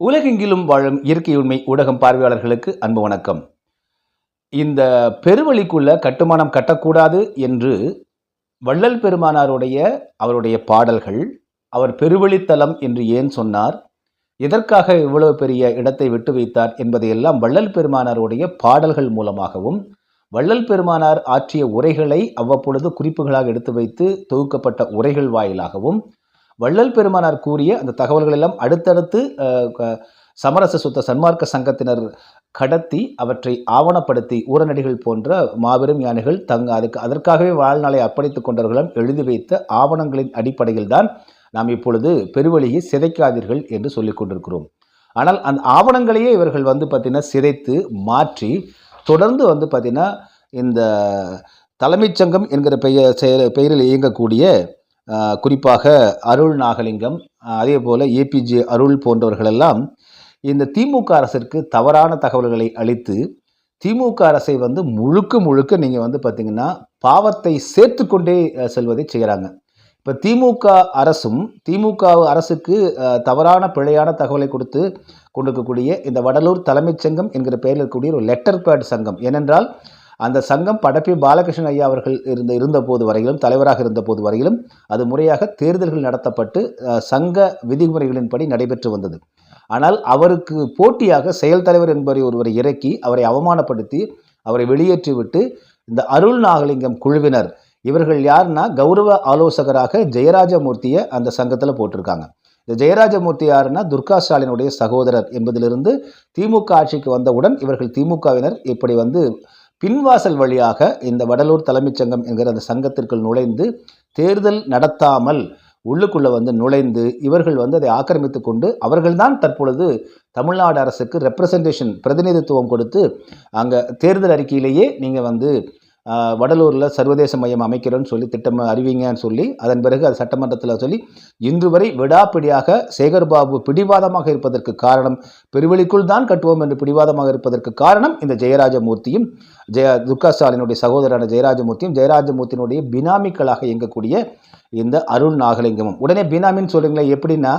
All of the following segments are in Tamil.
உலகெங்கிலும் வாழும் இயற்கை உண்மை ஊடகம் பார்வையாளர்களுக்கு அன்பு வணக்கம். இந்த பெருவழிக்குள்ள கட்டுமானம் கட்டக்கூடாது என்று வள்ளல் பெருமானாருடைய அவருடைய பாடல்கள் அவர் பெருவழித்தலம் என்று ஏன் சொன்னார் எதற்காக இவ்வளவு பெரிய இடத்தை விட்டு வைத்தார் என்பதையெல்லாம் வள்ளல் பெருமானாருடைய பாடல்கள் மூலமாகவும் வள்ளல் பெருமானார் ஆற்றிய உரைகளை அவ்வப்பொழுது குறிப்புகளாக எடுத்து வைத்து தொகுக்கப்பட்ட உரைகள் வாயிலாகவும் வள்ளல் பெருமானார் கூறிய அந்த தகவல்கள் எல்லாம் அடுத்தடுத்து க- சமரச சுத்த சன்மார்க்க சங்கத்தினர் கடத்தி அவற்றை ஆவணப்படுத்தி ஊரநடிகள் போன்ற மாபெரும் யானைகள் தங்க அதுக்கு அதற்காகவே வாழ்நாளை அர்ப்பணித்துக் கொண்டவர்களும் எழுதி வைத்த ஆவணங்களின் அடிப்படையில் தான் நாம் இப்பொழுது பெருவழியை சிதைக்காதீர்கள் என்று சொல்லிக் கொண்டிருக்கிறோம். ஆனால் அந்த ஆவணங்களையே இவர்கள் வந்து பார்த்தீங்கன்னா சிதைத்து மாற்றி தொடர்ந்து வந்து பார்த்தீங்கன்னா இந்த தலைமைச் சங்கம் என்கிற பெயர் செயல் பெயரில் இயங்கக்கூடிய குறிப்பாக அருள் நாகலிங்கம் அதே போல் ஏபிஜே அருள் போன்றவர்களெல்லாம் இந்த திமுக அரசிற்கு தவறான தகவல்களை அளித்து திமுக அரசை வந்து முழுக்க முழுக்க நீங்கள் வந்து பார்த்தீங்கன்னா பாவத்தை சேர்த்து கொண்டே செல்வதை செய்கிறாங்க இப்போ திமுக அரசும் திமுக அரசுக்கு தவறான பிழையான தகவலை கொடுத்து கொண்டிருக்கக்கூடிய இந்த வடலூர் தலைமைச் சங்கம் என்கிற பெயரில் இருக்கக்கூடிய ஒரு லெட்டர் பேட் சங்கம். ஏனென்றால் அந்த சங்கம் படப்பி பாலகிருஷ்ணன் ஐயா அவர்கள் இருந்த இருந்தபோது வரையிலும் தலைவராக இருந்தபோது வரையிலும் அது முறையாக தேர்தல்கள் நடத்தப்பட்டு சங்க விதிமுறைகளின்படி நடைபெற்று வந்தது. ஆனால் அவருக்கு போட்டியாக செயல் தலைவர் என்பவரை ஒருவரை இறக்கி அவரை அவமானப்படுத்தி அவரை வெளியேற்றிவிட்டு இந்த அருள் நாகலிங்கம் குழுவினர் இவர்கள் யாருன்னா கௌரவ ஆலோசகராக ஜெயராஜமூர்த்தியை அந்த சங்கத்தில் போட்டிருக்காங்க. இந்த ஜெயராஜமூர்த்தி யாருன்னா துர்கா ஸ்டாலினுடைய சகோதரர் என்பதிலிருந்து திமுக ஆட்சிக்கு வந்தவுடன் இவர்கள் திமுகவினர் இப்படி வந்து பின்வாசல் வழியாக இந்த வடலூர் தலைமைச் சங்கம் என்கிற அந்த சங்கத்திற்குள் நுழைந்து தேர்தல் நடத்தாமல் உள்ளுக்குள்ளே வந்து நுழைந்து இவர்கள் வந்து அதை ஆக்கிரமித்து கொண்டு அவர்கள்தான் தற்பொழுது தமிழ்நாடு அரசுக்கு ரெப்ரசன்டேஷன் பிரதிநிதித்துவம் கொடுத்து அங்கே தேர்தல் அறிக்கையிலேயே நீங்கள் வந்து வடலூரில் சர்வதேச மையம் அமைக்கிறோன்னு சொல்லி திட்டம் அறிவிங்கன்னு சொல்லி அதன் பிறகு அது சட்டமன்றத்தில் சொல்லி இன்று வரை விடாப்பிடியாக சேகர்பாபு பிடிவாதமாக இருப்பதற்கு காரணம் பெருவெளிக்குள் தான் கட்டுவோம் என்று பிடிவாதமாக இருப்பதற்கு காரணம் இந்த ஜெயராஜமூர்த்தியும் ஜெய துர்கா ஸ்டாலினுடைய சகோதரரான ஜெயராஜமூர்த்தியும் ஜெயராஜமூர்த்தியினுடைய பினாமிக்களாக இயங்கக்கூடிய இந்த அருள் நாகலிங்கமும். உடனே பினாமின்னு சொல்கிறீங்களே எப்படின்னா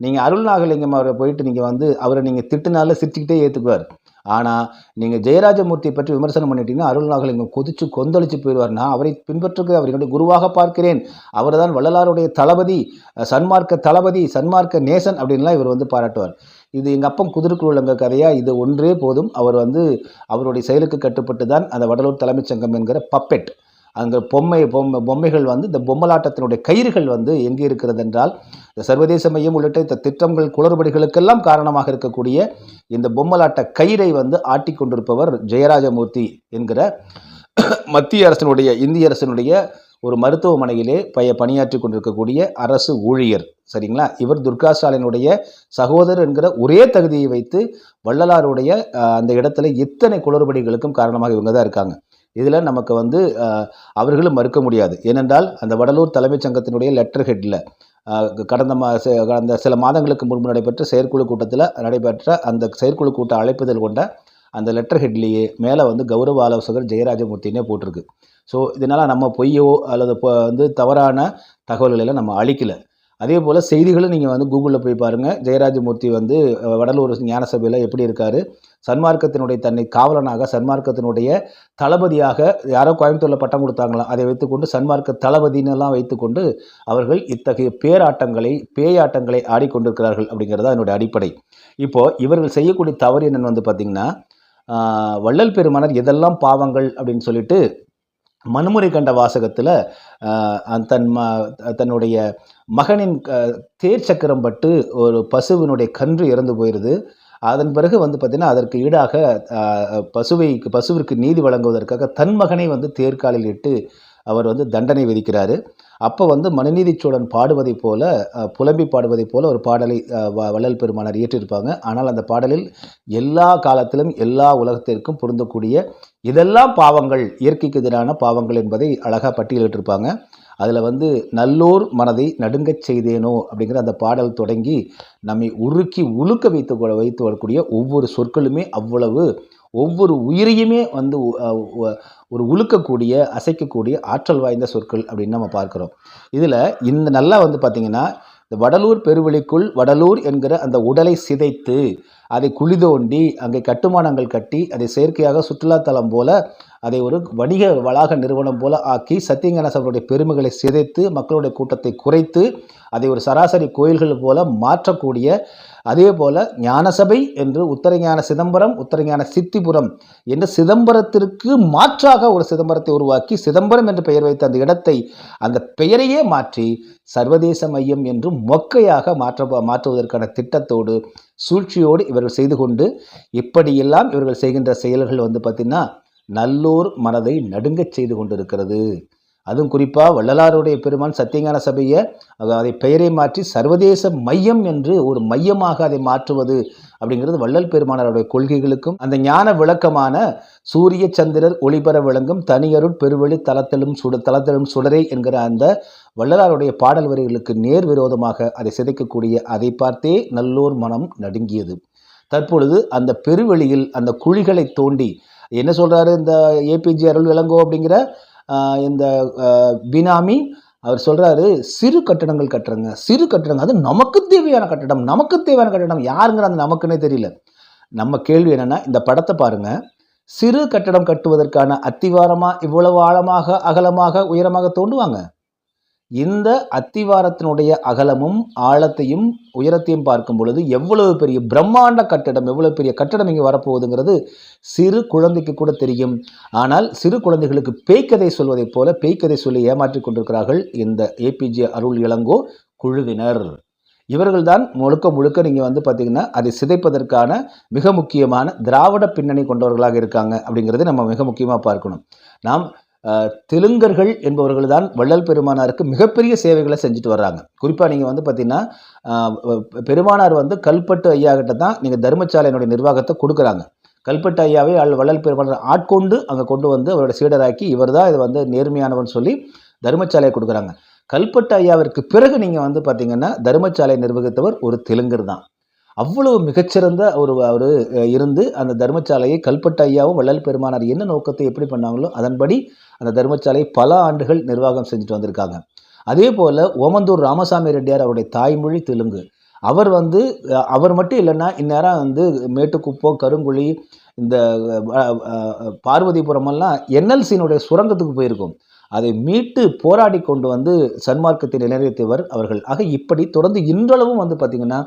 நீங்கள் அருள் நாகலிங்கம் அவரை போயிட்டு நீங்கள் வந்து அவரை நீங்கள் திட்டுனால சிரிச்சுக்கிட்டே ஏற்றுக்குவார் ஆனால் நீங்கள் ஜெயராஜமூர்த்தியை பற்றி விமர்சனம் பண்ணிட்டீங்கன்னா அருள் நாகலிங்கம் கொதிச்சு கொந்தளிச்சு போயிடுவார்னா அவரை பின்பற்றுக்கு அவர் என்னுடைய குருவாக பார்க்கிறேன். அவர் தான் வள்ளலாருடைய தளபதி சன்மார்க்க தளபதி சன்மார்க்க நேசன் அப்படின்லாம் இவர் வந்து பாராட்டுவார். இது எங்கள் அப்பம் குதிர்குள்ளங்க கதையாக இது ஒன்றே போதும். அவர் வந்து அவருடைய செயலுக்கு கட்டுப்பட்டு தான் அந்த வடலூர் தலைமைச் சங்கம் என்கிற பப்பெட் அங்கே பொம்மை பொம்மை பொம்மைகள் வந்து இந்த பொம்மலாட்டத்தினுடைய கயிறுகள் வந்து எங்கே இருக்கிறது என்றால் இந்த சர்வதேச மையம் உள்ளிட்ட இந்த திட்டங்கள் குளறுபடிகளுக்கெல்லாம் காரணமாக இருக்கக்கூடிய இந்த பொம்மலாட்ட கயிறை வந்து ஆட்டி கொண்டிருப்பவர் ஜெயராஜமூர்த்தி என்கிற மத்திய அரசினுடைய இந்திய அரசினுடைய ஒரு மருத்துவமனையிலே பய பணியாற்றி கொண்டிருக்கக்கூடிய அரசு ஊழியர். சரிங்களா? இவர் துர்கா ஸ்டாலினுடைய சகோதரர் என்கிற ஒரே தகுதியை வைத்து வள்ளலாருடைய அந்த இடத்துல இத்தனை குளறுபடிகளுக்கும் காரணமாக இவங்க தான் இருக்காங்க. இதில் நமக்கு வந்து அவர்களும் மறுக்க முடியாது. ஏனென்றால் அந்த வடலூர் தலைமைச் சங்கத்தினுடைய லெட்டர் ஹெட்டில் கடந்த மா கடந்த சில மாதங்களுக்கு முன்பு நடைபெற்ற செயற்குழு கூட்டத்தில் நடைபெற்ற அந்த செயற்குழு கூட்ட அழைப்புதல் கொண்ட அந்த லெட்டர் ஹெட்லேயே மேலே வந்து கௌரவ ஆலோசகர் ஜெயராஜமூர்த்தினே போட்டிருக்கு. ஸோ இதனால் நம்ம பொய்யோ அல்லது வந்து தவறான தகவல்களை எல்லாம் நம்ம அழிக்கலை. அதே போல் செய்திகளும் நீங்கள் வந்து கூகுளில் போய் பாருங்கள் ஜெயராஜமூர்த்தி வந்து வடலூர் ஞான சபையில் எப்படி இருக்கார்? சன்மார்க்கத்தினுடைய தன்னை காவலனாக சன்மார்க்கத்தினுடைய தளபதியாக யாரோ கோயம்புத்தூரில் பட்டம் கொடுத்தாங்களாம். அதை வைத்துக்கொண்டு சன்மார்க்க தளபதினெல்லாம் வைத்துக்கொண்டு அவர்கள் இத்தகைய பேராட்டங்களை பேயாட்டங்களை ஆடிக்கொண்டிருக்கிறார்கள் அப்படிங்கிறது தான் என்னுடைய அடிப்படை. இப்போது இவர்கள் செய்யக்கூடிய தவறு என்னென்னு வந்து பார்த்திங்கன்னா வள்ளல் பெருமானர் எதெல்லாம் பாவங்கள் அப்படின்னு சொல்லிட்டு மனுமுறை கண்ட வாசகத்தில் தன் ம தன்னுடைய மகனின் தேர் சக்கரம் பட்டு ஒரு பசுவினுடைய கன்று இறந்து போயிடுது அதன் பிறகு வந்து பார்த்திங்கன்னா அதற்கு ஈடாக பசுவை பசுவிற்கு நீதி வழங்குவதற்காக தன் மகனை வந்து தேர்காலில் இட்டு அவர் வந்து தண்டனை விதிக்கிறாரு. அப்போ வந்து மனுநீதி சோழன் பாடுவதைப் போல புலம்பி பாடுவதைப் போல ஒரு பாடலை வ- வள்ளல் பெருமானார் இயற்றியிருப்பாங்க. ஆனால் அந்த பாடலில் எல்லா காலத்திலும் எல்லா உலகத்திற்கும் பொருந்தக்கூடிய இதெல்லாம் பாவங்கள் இயற்கைக்கு எதிரான பாவங்கள் என்பதை அழகாக பட்டியலிட்டிருப்பாங்க அதில் வந்து நல்லோர் மனதை நடுங்கச் செய்தேனோ அப்படிங்கிற அந்த பாடல் தொடங்கி நம்மை உருக்கி உலுக்க வைத்து வைத்து வரக்கூடிய ஒவ்வொரு சொற்களுமே அவ்வளவு ஒவ்வொரு உயிரையுமே வந்து ஒரு உலுக்கக்கூடிய அசைக்கக்கூடிய ஆற்றல் வாய்ந்த சொற்கள் அப்படின்னு நம்ம பார்க்குறோம். இதில் இந்த நல்லா வந்து பார்த்திங்கன்னா இந்த வடலூர் பெருவெளிக்குள் வடலூர் என்கிற அந்த உடலை சிதைத்து அதை குழி தோண்டி அங்கே கட்டுமானங்கள் கட்டி அதை செயற்கையாக சுற்றுலாத்தலம் போல அதை ஒரு வணிக வளாக நிறுவனம் போல ஆக்கி சத்தியங்கனசவருடைய பெருமைகளை சிதைத்து மக்களுடைய கூட்டத்தை குறைத்து அதை ஒரு சராசரி கோயில்கள் போல மாற்றக்கூடிய அதே போல ஞானசபை என்று உத்தரஞான சிதம்பரம் உத்தரஞான சித்திபுரம் என்று சிதம்பரத்திற்கு மாற்றாக ஒரு சிதம்பரத்தை உருவாக்கி சிதம்பரம் என்று பெயர் வைத்த அந்த இடத்தை அந்த பெயரையே மாற்றி சர்வதேச மையம் என்று மொக்கையாக மாற்ற மாற்றுவதற்கான திட்டத்தோடு சூழ்ச்சியோடு இவர்கள் செய்து கொண்டு இப்படியெல்லாம் இவர்கள் செய்கின்ற செயல்கள் வந்து பார்த்திங்கன்னா நல்லோர் மனதை நடுங்கச் செய்து கொண்டிருக்கிறது. அதுவும் குறிப்பாக வள்ளலாருடைய பெருமான் சத்தியஞான சபையை அது- அதை பெயரை மாற்றி சர்வதேச மையம் என்று ஒரு மையமாக அதை மாற்றுவது அப்படிங்கிறது வள்ளல் பெருமானாருடைய கொள்கைகளுக்கும் அந்த ஞான விளக்கமான சூரிய சந்திரர் ஒளிபர விளங்கும் தனியருள் பெருவெளி தளத்திலும் சுட தளத்திலும் சுடரே என்கிற அந்த வள்ளலாருடைய பாடல் வரிகளுக்கு நேர் விரோதமாக அதை சிதைக்கக்கூடிய அதை பார்த்தே நல்லோர் மனம் நடுங்கியது. தற்பொழுது அந்த பெருவெளியில் அந்த குழிகளை தோண்டி என்ன சொல்றாரு இந்த ஏபிஜே அருள் விளங்கோ அப்படிங்கிற இந்த பினாமி அவர் சொல்கிறாரு சிறு கட்டடங்கள் கட்டுறங்க. சிறு கட்டடங்கள் அது நமக்கு தேவையான கட்டடம். நமக்கு தேவையான கட்டடம் யாருங்கிற அந்த நமக்குன்னே தெரியல. நம்ம கேள்வி என்னென்னா இந்த படத்தை பாருங்கள் சிறு கட்டடம் கட்டுவதற்கான அத்திவாரமாக இவ்வளவு ஆழமாக அகலமாக உயரமாக தோண்டுவாங்க இந்த அத்திவாரத்தினுடைய அகலமும் ஆழத்தையும் உயரத்தையும் பார்க்கும் பொழுது எவ்வளவு பெரிய பிரம்மாண்ட கட்டடம் எவ்வளவு பெரிய கட்டடம் இங்கே வரப்போகுதுங்கிறது சிறு குழந்தைக்கு கூட தெரியும். ஆனால் சிறு குழந்தைகளுக்கு பேய்க்கதை சொல்வதைப் போல பேய்க்கதை சொல்லி ஏமாற்றிக் கொண்டிருக்கிறார்கள் இந்த ஏபிஜே அருள் இளங்கோ குழுவினர். இவர்கள்தான் முழுக்க முழுக்க நீங்கள் வந்து பார்த்தீங்கன்னா அதை சிதைப்பதற்கான மிக முக்கியமான திராவிட பின்னணி கொண்டவர்களாக இருக்காங்க அப்படிங்கிறது நம்ம மிக முக்கியமாக பார்க்கணும். நாம் தெலுங்கர்கள் என்பவர்கள் தான் வள்ளல் பெருமானாருக்கு மிகப்பெரிய சேவைகளை செஞ்சுட்டு வர்றாங்க. குறிப்பாக நீங்கள் வந்து பார்த்தீங்கன்னா பெருமானார் வந்து கல்பட்டு ஐயா கிட்ட தான் நீங்கள் தர்மசாலையினுடைய நிர்வாகத்தை கொடுக்குறாங்க. கல்பட்டு ஐயாவை அல் வள்ளல் பெருமானார் ஆட்கொண்டு அங்கே கொண்டு வந்து அவரோட சீடராக்கி இவர் தான் இது வந்து நேர்மையானவன் சொல்லி தர்மசாலையை கொடுக்குறாங்க. கல்பட்டு ஐயாவிற்கு பிறகு நீங்கள் வந்து பார்த்தீங்கன்னா தர்மசாலை நிர்வகித்தவர் ஒரு தெலுங்கர் தான். அவ்வளவு மிகச்சிறந்த ஒரு அவர் இருந்து அந்த தர்மசாலையை கல்பட்ட ஐயாவும் வள்ளல் பெருமானார் என்ன நோக்கத்தை எப்படி பண்ணாங்களோ அதன்படி அந்த தர்மசாலையை பல ஆண்டுகள் நிர்வாகம் செஞ்சுட்டு வந்திருக்காங்க. அதே போல் ஓமந்தூர் ராமசாமி ரெட்டியார் அவருடைய தாய்மொழி தெலுங்கு. அவர் வந்து அவர் மட்டும் இல்லைன்னா இந்நேரம் வந்து மேட்டுக்குப்பம் கருங்குழி இந்த பார்வதிபுரமெல்லாம் என்எல்சியினுடைய சுரங்கத்துக்கு போயிருக்கும். அதை மீட்டு போராடி கொண்டு வந்து சன்மார்க்கத்தை நிலைநிறுத்தியவர் அவர்கள். ஆக இப்படி தொடர்ந்து இன்றளவும் வந்து பார்த்திங்கன்னா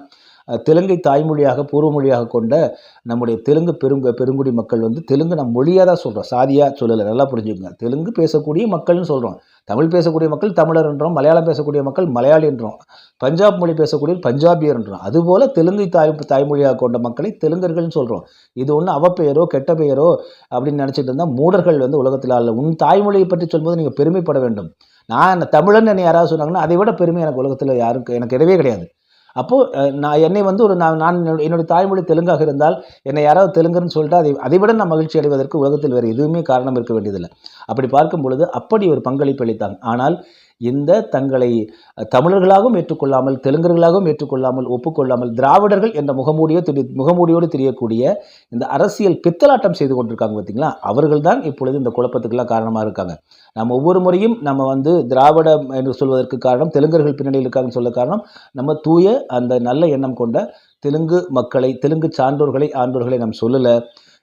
தெலுங்கை தாய்மொழியாக பூர்வ மொழியாக கொண்ட நம்முடைய தெலுங்கு பெருங்க பெருங்குடி மக்கள் வந்து தெலுங்கு நம்ம மொழியாக தான் சொல்கிறோம் சாதியாக சொல்லலை நல்லா புரிஞ்சுக்கங்க. தெலுங்கு பேசக்கூடிய மக்கள்னு சொல்கிறோம் தமிழ் பேசக்கூடிய மக்கள் தமிழர் என்றோம் மலையாளம் பேசக்கூடிய மக்கள் மலையாளி என்றோம் பஞ்சாப் மொழி பேசக்கூடிய பஞ்சாபியர் என்றோம். அதுபோல் தெலுங்கு தாய் தாய்மொழியாக கொண்ட மக்களை தெலுங்கர்கள்னு சொல்கிறோம் இது ஒன்றும் அவப்பெயரோ கெட்ட பெயரோ அப்படின்னு நினச்சிட்டு இருந்தால் மூடர்கள் வந்து உலகத்தில் அல்ல. உன் தாய்மொழியை பற்றி சொல்லும்போது நீங்கள் பெருமைப்பட வேண்டும். நான் தமிழன் என்னை யாராவது சொன்னாங்கன்னா அதை விட பெருமை எனக்கு உலகத்தில் யாருக்கு எனக்கு இடவே கிடையாது. அப்போது நான் என்னை வந்து ஒரு நான் நான் என்னுடைய- என்னுடைய தாய்மொழி தெலுங்காக இருந்தால் என்னை யாராவது தெலுங்குன்னு சொல்லிட்டு அதை அதை விட நான் மகிழ்ச்சி அடைவதற்கு உலகத்தில் வேறு எதுவுமே காரணம் இருக்க வேண்டியதில்லை. அப்படி பார்க்கும் பொழுது அப்படி ஒரு பங்களிப்பு அளித்தாங்க ஆனால் இந்த தங்களை தமிழர்களாகவும் ஏற்றுக்கொள்ளாமல் தெலுங்கர்களாகவும் ஏற்றுக்கொள்ளாமல் ஒப்புக்கொள்ளாமல் திராவிடர்கள் என்ற முகமூடியோ திரி முகமூடியோடு தெரியக்கூடிய இந்த அரசியல் பித்தலாட்டம் செய்து கொண்டிருக்காங்க பார்த்தீங்களா? அவர்கள் தான் இப்பொழுது இந்த குழப்பத்துக்கெல்லாம் காரணமாக இருக்காங்க. நம்ம ஒவ்வொரு முறையும் நம்ம வந்து திராவிடம் என்று சொல்வதற்கு காரணம் தெலுங்கர்கள் பின்னணியில் இருக்காங்கன்னு சொல்ல காரணம் நம்ம தூய அந்த நல்ல எண்ணம் கொண்ட தெலுங்கு மக்களை தெலுங்கு சான்றோர்களை ஆண்டோர்களை நாம் சொல்லலை.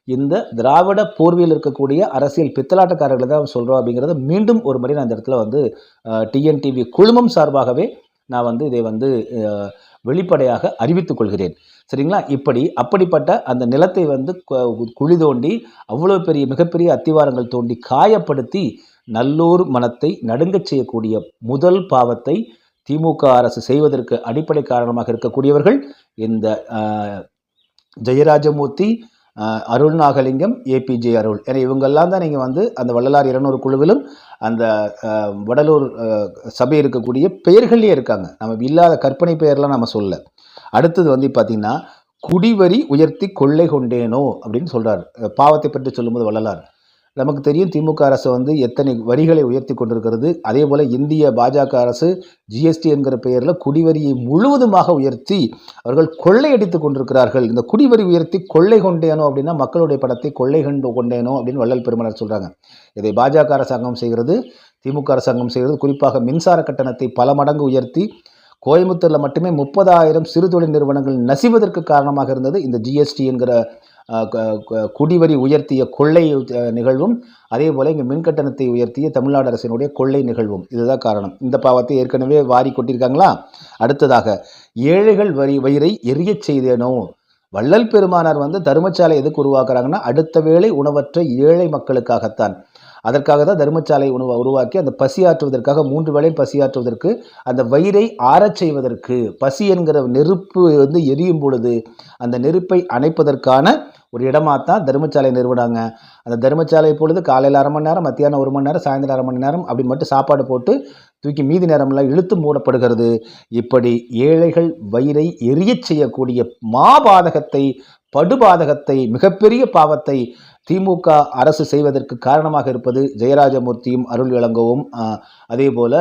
இந்த திராவிட போர்வையில் இருக்கக்கூடிய அரசியல் பித்தலாட்டக்காரர்களை தான் சொல்கிறோம் அப்படிங்கிறத மீண்டும் ஒரு முறை நான் இந்த இடத்துல வந்து டிஎன்டிவி குழுமம் சார்பாகவே நான் வந்து இதை வந்து வெளிப்படையாக அறிவித்துக் கொள்கிறேன். சரிங்களா? இப்படி அப்படிப்பட்ட அந்த நிலத்தை வந்து கு- குழி தோண்டி அவ்வளோ பெரிய மிகப்பெரிய அத்திவாரங்கள் தோண்டி காயப்படுத்தி நல்லூர் மனத்தை நடுங்கச் செய்யக்கூடிய முதல் பாவத்தை திமுக அரசு செய்வதற்கு அடிப்படை காரணமாக இருக்கக்கூடியவர்கள் இந்த ஜெயராஜமூர்த்தி அருள் நாகலிங்கம் ஏபிஜே அருள். என இவங்கெல்லாம் தான் நீங்கள் வந்து அந்த வள்ளலார் இருநூறு குழுவிலும் அந்த வடலூர் சபை இருக்கக்கூடிய பெயர்கள்லேயே இருக்காங்க. நம்ம இல்லாத கற்பனை பெயர்லாம் நம்ம சொல்ல அடுத்தது வந்து பார்த்திங்கன்னா குடிவரி உயர்த்தி கொள்ளை கொண்டேனோ அப்படின்னு சொல்கிறார் பாவத்தை பற்றி சொல்லும்போது வள்ளலார். நமக்கு தெரியும் திமுக அரசு வந்து எத்தனை வரிகளை உயர்த்தி கொண்டிருக்கிறது. அதே போல் இந்திய பாஜக அரசு ஜிஎஸ்டி என்கிற பெயரில் குடிவரியை முழுவதுமாக உயர்த்தி அவர்கள் கொள்ளையடித்து கொண்டிருக்கிறார்கள். இந்த குடிவரி உயர்த்தி கொள்ளை கொண்டேனோ அப்படின்னா மக்களுடைய படத்தை கொள்ளை கண்டு கொண்டேனோ அப்படின்னு வள்ளல் பெருமனர் சொல்கிறாங்க இதை பாஜக அரசாங்கம் செய்கிறது திமுக அரசாங்கம் செய்கிறது. குறிப்பாக மின்சார கட்டணத்தை பல மடங்கு உயர்த்தி கோயம்புத்தூரில் மட்டுமே முப்பதாயிரம் சிறு தொழில் நிறுவனங்கள் நசிவதற்கு காரணமாக இருந்தது இந்த ஜிஎஸ்டி என்கிற குடிவரி உயர்த்திய கொள்ளை நிகழ்வும் அதே போல் இங்கே மின் கட்டணத்தை உயர்த்திய தமிழ்நாடு அரசினுடைய கொள்ளை நிகழ்வும். இதுதான் காரணம். இந்த பாவத்தை ஏற்கனவே வாரி கொட்டியிருக்காங்களா அடுத்ததாக ஏழைகள் வரி வயிறை எரியச் செய்தேனோ? வள்ளல் பெருமானார் வந்து தர்மசாலை எதுக்கு உருவாக்குறாங்கன்னா அடுத்த வேளை உணவற்ற ஏழை மக்களுக்காகத்தான். அதற்காக தான் தர்மசாலை உணவை உருவாக்கி அந்த பசியாற்றுவதற்காக மூன்று வேளை பசியாற்றுவதற்கு அந்த வயிறை ஆறச் செய்வதற்கு பசி என்கிற நெருப்பு வந்து எரியும் பொழுது அந்த நெருப்பை அணைப்பதற்கான ஒரு இடமா தான் தர்மசாலை நிறுவனாங்க. அந்த தர்மசாலை பொழுது காலையில் அரை மணி நேரம் மத்தியானம் ஒரு மணி நேரம் சாயந்தரம் அரை மணி நேரம் அப்படி மட்டும் சாப்பாடு போட்டு தூக்கி மீதி நேரம்லாம் இழுத்து மூடப்படுகிறது. இப்படி ஏழைகள் வயிறை எரியச் செய்யக்கூடிய மாபாதகத்தை படுபாதகத்தை மிகப்பெரிய பாவத்தை திமுக அரசு செய்வதற்கு காரணமாக இருப்பது ஜெயராஜமூர்த்தியும் அருள் இளங்கோவும் அதே போல்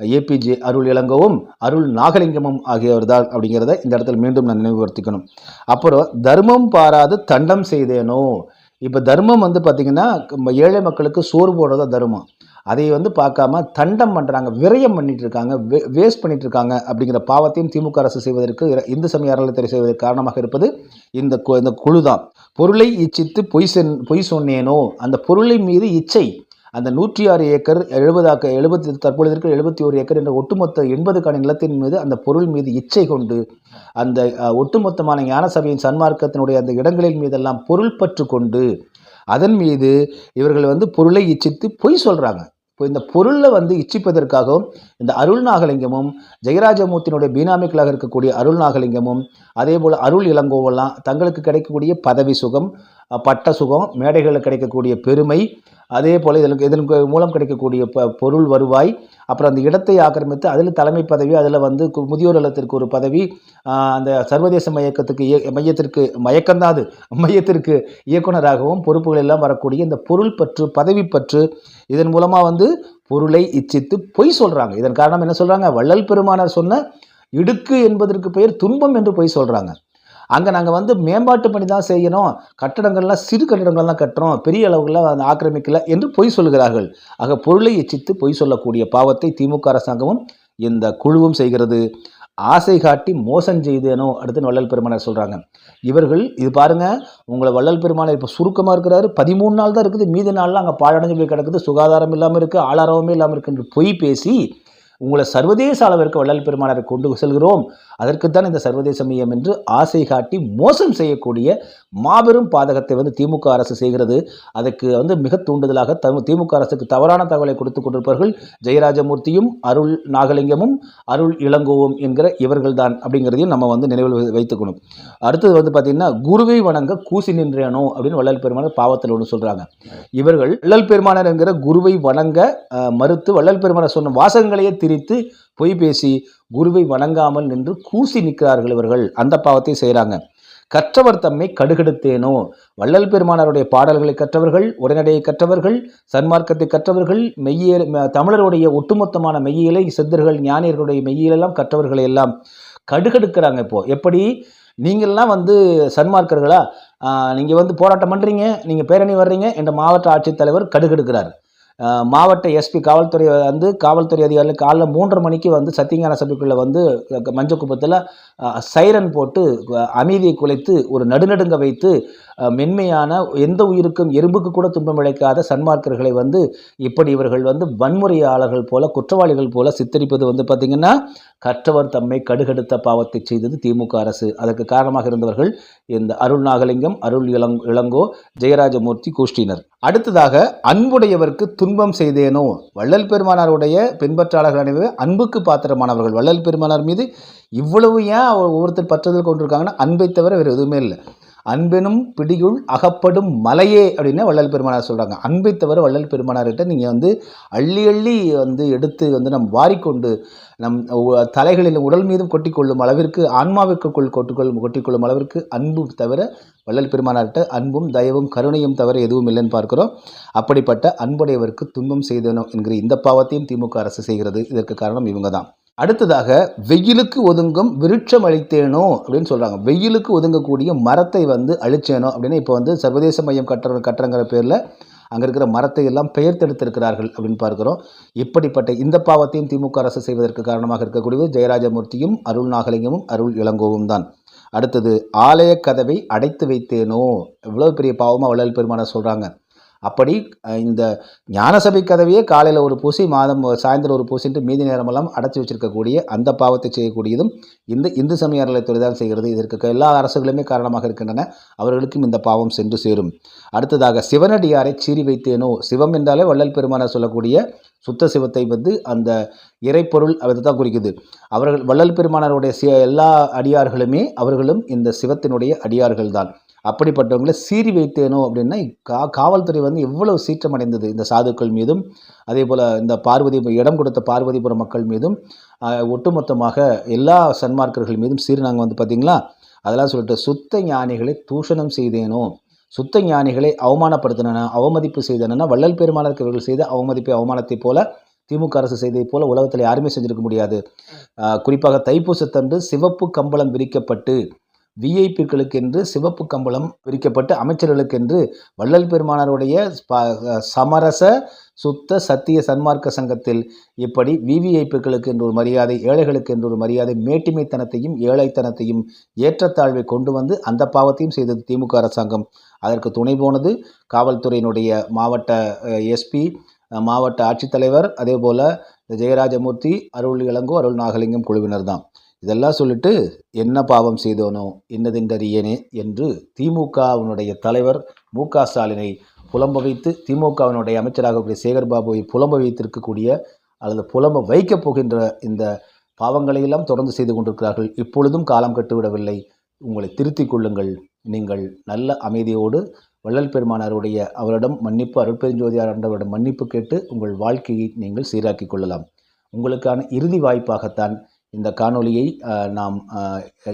ஏபிஜே அருள் இளங்கோவும் அருள் நாகலிங்கமும் ஆகியவர்தான் அப்படிங்கிறத இந்த இடத்துல மீண்டும் நான் நினைவுபடுத்திக்கணும். அப்புறம் தர்மம் பாராது தண்டம் செய்தேனோ? இப்போ தர்மம் வந்து பார்த்திங்கன்னா ஏழை மக்களுக்கு சோறு போடுறதா தர்மம். அதை வந்து பார்க்காம தண்டம் பண்ணுறாங்க விரயம் பண்ணிட்டு இருக்காங்க வே வேஸ்ட் பண்ணிட்டு இருக்காங்க அப்படிங்கிற பாவத்தையும் திமுக அரசு செய்வதற்கு இந்து சமய அறநிலைத்துறை செய்வதற்கு காரணமாக இருப்பது இந்த கு- இந்த குழு தான் பொருளை இச்சித்து பொய் சென் பொய் சொன்னேனோ? அந்த பொருளை மீது இச்சை. அந்த நூற்றி ஆறு ஏக்கர் எழுபதாக்க எழுபத்தி தற்பொழுது இருக்கிற எழுபத்தி ஒரு ஏக்கர் என்ற ஒட்டுமொத்த எண்பது நிலத்தின் மீது அந்த பொருள் மீது இச்சை கொண்டு அந்த ஒட்டுமொத்தமான ஞான சபையின் சன்மார்க்கத்தினுடைய அந்த இடங்களின் மீதெல்லாம் பொருள் பற்று கொண்டு அதன் மீது இவர்கள் வந்து பொருளை இச்சித்து பொய் சொல்கிறாங்க இப்போ இந்த பொருளை வந்து இச்சிப்பதற்காகவும் இந்த அருள் நாகலிங்கமும் ஜெயராஜமூர்த்தியினுடைய பீனாமிக்களாக இருக்கக்கூடிய அருள் நாகலிங்கமும் அதே போல் அருள் இளங்கோவெல்லாம் தங்களுக்கு கிடைக்கக்கூடிய பதவி சுகம் பட்ட சுகம் மேடைகளில் கிடைக்கக்கூடிய பெருமை அதே போல் இதில் இதன் மூலம் கிடைக்கக்கூடிய ப பொருள் வருவாய் அப்புறம் அந்த இடத்தை ஆக்கிரமித்து அதில் தலைமை பதவி அதில் வந்து கு- முதியோர் இல்லத்திற்கு ஒரு பதவி அந்த சர்வதேச மயக்கத்துக்கு மையத்திற்கு மயக்கம்தான் அது மையத்திற்கு இயக்குனராகவும் பொறுப்புகள் எல்லாம் வரக்கூடிய இந்த பொருள் பற்று பதவி பற்று இதன் மூலமாக வந்து பொருளை இச்சித்து பொய் சொல்கிறாங்க இதன் காரணம் என்ன சொல்கிறாங்க வள்ளல் பெருமானார் சொன்ன இடுக்கு என்பதற்கு பெயர் துன்பம் என்று பொய் சொல்கிறாங்க அங்கே நாங்கள் வந்து மேம்பாட்டு பணி தான் செய்யணும். கட்டடங்கள்லாம் சிறு கட்டடங்கள்லாம் கட்டுறோம். பெரிய அளவுகளில் அந்த ஆக்கிரமிக்கல என்று பொய் சொல்கிறார்கள் ஆக பொருளை எச்சித்து பொய் சொல்லக்கூடிய பாவத்தை திமுக அரசாங்கமும் இந்த குழுவும் செய்கிறது. ஆசை காட்டி மோசம் செய்தேனோ அடுத்து வள்ளல் பெருமானார் சொல்கிறாங்க இவர்கள் இது பாருங்கள் உங்களை வள்ளல் பெருமானார் இப்போ சுருக்கமாக இருக்கிறாரு. பதிமூணு நாள் தான் இருக்குது. மீதி நாளில் அங்கே பாழடைஞ்சு போய் கிடக்குது. சுகாதாரம் இல்லாமல் இருக்குது ஆளாரவமே இல்லாமல் இருக்கு என்று பொய் பேசி உங்களை சர்வதேச அளவிற்கு வள்ளல் பெருமானாரை கொண்டு செல்கிறோம். அதற்குத்தான் இந்த சர்வதேச மையம் என்று ஆசை காட்டி மோசம் செய்யக்கூடிய மாபெரும் பாதகத்தை வந்து திமுக அரசு செய்கிறது. அதுக்கு வந்து மிக தூண்டுதலாக திமுக அரசுக்கு தவறான தகவலை கொடுத்து கொண்டிருப்பவர்கள் ஜெயராஜமூர்த்தியும் அருள் நாகலிங்கமும் அருள் இளங்கோவும் என்கிற இவர்கள்தான் அப்படிங்கிறதையும் நம்ம வந்து நினைவில் வைத்துக்கணும். அடுத்தது வந்து பார்த்திங்கன்னா குருவை வணங்க கூசி நின்றேனோ அப்படின்னு வள்ளல் பெருமானார் பாவத்தில் ஒன்று சொல்கிறாங்க இவர்கள் வள்ளல் பெருமானார் என்கிற குருவை வணங்க மறுத்து வள்ளல் பெருமானார் சொன்ன வாசகங்களையே திரித்து பொய் பேசி குருவை வணங்காமல் நின்று கூசி நிற்கிறார்கள் இவர்கள். அந்த பாவத்தை செய்கிறாங்க கற்றவர் தம்மை கடுகெடுத்தேனோ? வள்ளல் பெருமானாருடைய பாடல்களை கற்றவர்கள் உடனடியை கற்றவர்கள் சன்மார்க்கத்தை கற்றவர்கள் மெய்யியல் தமிழருடைய ஒட்டுமொத்தமான மெய்யியலை சித்தர்கள் ஞானியர்களுடைய மெய்யிலெல்லாம் கற்றவர்களை எல்லாம் கடுகெடுக்கிறாங்க இப்போ. எப்படி? நீங்கள்லாம் வந்து சன்மார்க்கர்களா? நீங்கள் வந்து போராட்டம் பண்ணுறீங்க நீங்கள் பேரணி வர்றீங்க என்ற மாவட்ட ஆட்சித்தலைவர் கடுகெடுக்கிறார். மாவட்ட எஸ்பி காவல்துறை வந்து காவல்துறை அதிகாரிகள் காலைல மூன்றரை மணிக்கு வந்து சத்தியஞான சபைக்குள்ளே வந்து மஞ்சக்குப்பத்தில் சைரன் போட்டு அமைதியை குலைத்து ஒரு நடுநடுங்க வைத்து மென்மையான எந்த உயிருக்கும் எறும்புக்கு கூட துன்பம் இழைக்காத சன்மார்க்கர்களை வந்து இப்படி இவர்கள் வந்து வன்முறையாளர்கள் போல குற்றவாளிகள் போல சித்தரிப்பது வந்து பார்த்திங்கன்னா கற்றவர் தம்மை கடுகடுத்த பாவத்தை செய்தது திமுக அரசு. அதற்கு காரணமாக இருந்தவர்கள் இந்த அருள் நாகலிங்கம் அருள் இளங் இளங்கோ ஜெயராஜமூர்த்தி கூஷ்டினர் அடுத்ததாக அன்புடையவர்க்கு துன்பம் செய்தேனோ? வள்ளல் பெருமானாருடைய பின்பற்றாளர்கள் அனைவரும் அன்புக்கு பாத்திரமானவர்கள். வள்ளல் பெருமானார் மீது இவ்வளவு ஏன் அவர் ஒவ்வொருத்தர் பற்றுதல் கொண்டிருக்காங்கன்னா அன்பை தவிர வேறு எதுவுமே இல்லை. அன்பெனும் பிடியுள் அகப்படும் மலையே அப்படின்னு வள்ளல் பெருமானார் சொல்கிறாங்க அன்பை தவிர வள்ளல் பெருமானார்கிட்ட நீங்கள் வந்து அள்ளி அள்ளி வந்து எடுத்து வந்து நம் வாரிக்கொண்டு நம் தலைகளில் உடல் மீதும் கொட்டிக்கொள்ளும் அளவிற்கு ஆன்மாவிற்குள் கொட்டிக்கொள்ளும் கொட்டிக்கொள்ளும் அளவிற்கு அன்பு தவிர வள்ளல் பெருமானார்கிட்ட அன்பும் தயவும் கருணையும் தவிர எதுவும் இல்லைன்னு பார்க்கிறோம். அப்படிப்பட்ட அன்புடையவருக்கு துன்பம் செய்தனோ என்கிற இந்த பாவத்தையும் திமுக அரசு செய்கிறது. இதற்கு காரணம் இவங்க தான் அடுத்ததாக வெயிலுக்கு ஒதுங்கும் விருட்சம் அழித்தேனோ அப்படின்னு சொல்கிறாங்க வெயிலுக்கு ஒதுங்கக்கூடிய மரத்தை வந்து அழிச்சேனோ அப்படின்னு இப்போ வந்து சர்வதேச மையம் கட்டுற கட்டுறங்கிற பேரில் அங்கே இருக்கிற மரத்தை எல்லாம் பெயர்த்தெடுத்திருக்கிறார்கள் அப்படின்னு பார்க்கிறோம். இப்படிப்பட்ட இந்த பாவத்தையும் திமுக அரசு செய்வதற்கு காரணமாக இருக்கக்கூடியது ஜெயராஜமூர்த்தியும் அருள் நாகலிங்கமும் அருள் இளங்கோவும் தான். அடுத்தது ஆலய கதவை அடைத்து வைத்தேனோ? இவ்வளோ பெரிய பாவமாக வள்ளல் பெருமான சொல்கிறாங்க அப்படி இந்த ஞானசபை கதவையே காலையில் ஒரு பூசி மாதம் சாயந்தரம் ஒரு பூசின்ட்டு மீதி நேரமெல்லாம் அடைச்சி வச்சிருக்கக்கூடிய அந்த பாவத்தை செய்யக்கூடியதும் இந்த இந்து சமய அறநிலையத்துறை தான் செய்கிறது. இதற்கு எல்லா அரசுகளுமே காரணமாக இருக்கின்றன. அவர்களுக்கும் இந்த பாவம் சென்று சேரும். அடுத்ததாக சிவனடியாரை சீறி வைத்தேனோ? சிவம் என்றாலே வள்ளல் பெருமானார் சொல்லக்கூடிய சுத்த சிவத்தை வந்து அந்த இறைப்பொருள் அதை தான் குறிக்குது. அவர்கள் வள்ளல் பெருமானாருடைய எல்லா அடியார்களுமே அவர்களும் இந்த சிவத்தினுடைய அடியார்கள் தான் அப்படிப்பட்டவங்களை சீறி வைத்தேனோ அப்படின்னா கா காவல்துறை வந்து எவ்வளவு சீற்றம் அடைந்தது இந்த சாதுக்கள் மீதும் அதே போல் இந்த பார்வதி இடம் கொடுத்த பார்வதிபுர மக்கள் மீதும் ஒட்டுமொத்தமாக எல்லா சன்மார்க்கர்கள் மீதும் சீறினாங்க வந்து பார்த்தீங்களா அதெல்லாம் சொல்லிட்டு சுத்த ஞானிகளை தூஷணம் செய்தேனோ சுத்த ஞானிகளை அவமானப்படுத்தினா அவமதிப்பு செய்தனா வள்ளல் பெருமானருக்கு இவர்கள் செய்த அவமதிப்பை அவமானத்தைப் போல திமுக அரசு செய்ததைப் போல உலகத்தில் யாருமே செஞ்சிருக்க முடியாது. குறிப்பாக தைப்பூசத்தன்று சிவப்பு கம்பளம் விரிக்கப்பட்டு விஐபிக்களுக்கென்று சிவப்பு கம்பளம் விரிக்கப்பட்டு அமைச்சர்களுக்கென்று வள்ளல் பெருமானாருடைய சமரச சுத்த சத்திய சன்மார்க்க சங்கத்தில் இப்படி விவிஐபிக்களுக்கு என்று ஒரு மரியாதை ஏழைகளுக்கு என்று ஒரு மரியாதை மேட்டிமைத்தனத்தையும் ஏழைத்தனத்தையும் ஏற்றத்தாழ்வை கொண்டு வந்து அந்த பாவத்தையும் செய்தது திமுக அரசாங்கம். அதற்கு துணை போனது காவல்துறையினுடைய மாவட்ட எஸ்பி மாவட்ட ஆட்சித்தலைவர் அதே போல் ஜெயராஜமூர்த்தி அருள் இளங்கோ அருள் நாகலிங்கம் குழுவினர் தான் இதெல்லாம் சொல்லிட்டு என்ன பாவம் செய்தோனோ இன்னதென்றறியேனே என்று திமுகவினுடைய தலைவர் மு. க. ஸ்டாலினை புலம்ப வைத்து திமுகவினுடைய அமைச்சராக கூடிய சேகர் பாபுவை புலம்ப வைத்திருக்கக்கூடிய அல்லது புலம்ப வைக்கப் போகின்ற இந்த பாவங்களையெல்லாம் தொடர்ந்து செய்து கொண்டிருக்கிறார்கள். இப்பொழுதும் காலம் கட்டுவிடவில்லை. உங்களை திருத்திக் கொள்ளுங்கள். நீங்கள் நல்ல அமைதியோடு வள்ளல் பெருமானாருடைய அவரிடம் மன்னிப்பு அருட்பெருஞ்சோதியார் ஆண்டவரிடம் மன்னிப்பு கேட்டு உங்கள் வாழ்க்கையை நீங்கள் சீராக்கிக் கொள்ளலாம். உங்களுக்கான இறுதி வாய்ப்பாகத்தான் இந்த காணொளியை நாம்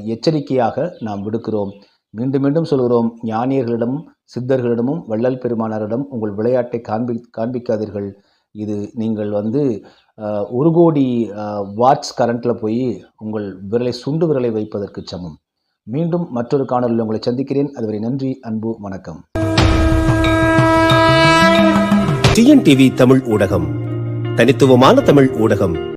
எச்சரிக்கையாக நாம் விடுக்கிறோம். மீண்டும் மீண்டும் சொல்கிறோம் ஞானியர்களிடம் சித்தர்களிடமும் வள்ளல் பெருமானாரிடம் உங்கள் விளையாட்டை காண்பி காண்பிக்காதீர்கள். இது நீங்கள் வந்து ஒரு கோடி அஹ், வாட்ஸ் கரண்ட்டில் போய் உங்கள் விரலை சுண்டு விரலை வைப்பதற்கு சமம். மீண்டும் மற்றொரு காணொலியில் உங்களை சந்திக்கிறேன். அதுவரை நன்றி அன்பு வணக்கம். டிஎன்டிவி தமிழ் ஊடகம். தனித்துவமான தமிழ் ஊடகம்.